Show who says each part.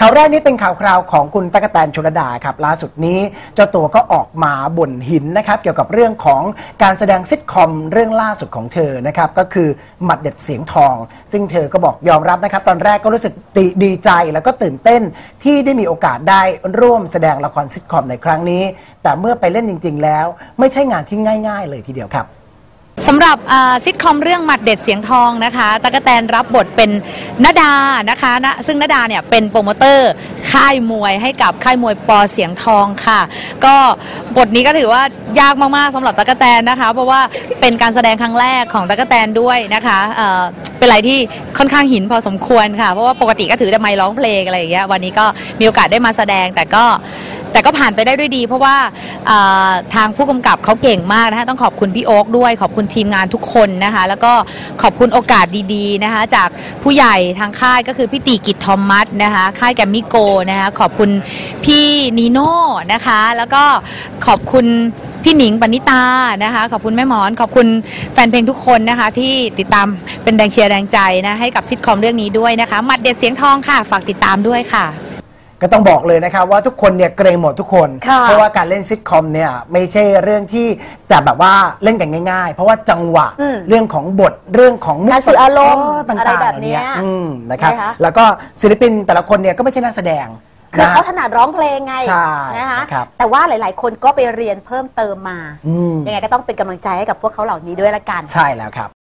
Speaker 1: ข่าวแรกนี้เป็นข่าวคราวของคุณตะกแตนชลดาครับล่าสุดนี้เจ้าตัวก็ออกมาบ่นหินนะครับเกี่ยวกับเรื่องของการแสดงซิทคอมเรื่องล่าสุดของเธอนะครับก็คือหมัดเด็ดเสียงทอง ซึ่งเธอก็บอกยอมรับนะครับ ตอนแรกก็รู้สึกดีดีใจแล้วก็ตื่นเต้นที่ได้มีโอกาสได้ร่วมแสดงละครซิทคอมในครั้งนี้ แต่เมื่อไปเล่นจริง ๆ แล้ว ไม่ใช่งานที่ง่าย ๆ เลยทีเดียวครับ
Speaker 2: สำหรับซิทคอมเรื่องหมัดเด็ดเสียงทองนะคะตะกะแตนรับบทเป็นนดานะคะนะซึ่งนดาเนี่ยเป็นโปรโมเตอร์ค่ายมวยให้กับค่ายมวยปอเสียงทองค่ะ ก็บทนี้ก็ถือว่ายากมากๆสำหรับตะกะแตนนะคะ เพราะว่าเป็นการแสดงครั้งแรกของตะกะแตนด้วยนะคะเเป็นอะไรที่ค่อนข้างหินพอสมควรค่ะ เพราะว่าปกติก็ถือแต่ไมค์ร้องเพลงอะไรอย่างเงี้ยวันนี้ก็มีโอกาสได้มาแสดงแต่ก็ แต่ก็ผ่านไปได้ด้วยดี เพราะว่าทางผู้กำกับเขาเก่งมากนะคะต้องขอบคุณพี่โอ๊คด้วย ขอบคุณทีมงานทุกคนนะคะ แล้วก็ขอบคุณโอกาสดีๆนะคะ จากผู้ใหญ่ทางค่ายก็คือพี่ตีกิจทอมมัสนะคะ ค่ายแกมมิโกนะคะขอบคุณพี่นีโน่นะคะ แล้วก็ขอบคุณพี่หนิงปณิตานะคะ ขอบคุณแม่หมอน ขอบคุณแฟนเพลงทุกคนนะคะ ที่ติดตามเป็นแรงเชียร์แรงใจนะให้กับซิทคอมเรื่องนี้ด้วยนะคะหมัดเด็ดเสียงทองค่ะ ฝากติดตามด้วยค่ะ
Speaker 1: ก็ต้องบอกเลยนะครับว่าทุกคนเนี่ยเกรงหมดทุกคน
Speaker 3: ค่ะ
Speaker 1: เพราะว่าการเล่นซิทคอมเนี่ยไม่ใช่เรื่องที่จะแบบว่าเล่นกันง่าย ๆ เพราะว่าจังหวะ
Speaker 3: อืม
Speaker 1: เรื่องของบทเรื่องของมุ
Speaker 3: การสื่ออารมณ์
Speaker 1: ต่าง
Speaker 3: อะไร
Speaker 1: ๆ
Speaker 3: แบบเนี้ย
Speaker 1: อืมนะครับ
Speaker 3: ใช่ไหมคะ
Speaker 1: แล้วก็ศิลปินแต่ละคนเนี่ยก็ไม่ใช่นักแสดง
Speaker 3: คือ
Speaker 1: นะ
Speaker 3: เขาถนัดร้องเพลงไง
Speaker 1: ใช่
Speaker 3: นะคะ
Speaker 1: นะครับ
Speaker 3: แต่ว่าหลาย ๆ คนก็ไปเรียนเพิ่มเติมมา
Speaker 1: อืม
Speaker 3: ยังไงก็ต้องเป็นกำลังใจให้กับพวกเขาเหล่านี้ด้วยละกัน
Speaker 1: ใช่แล้วครับ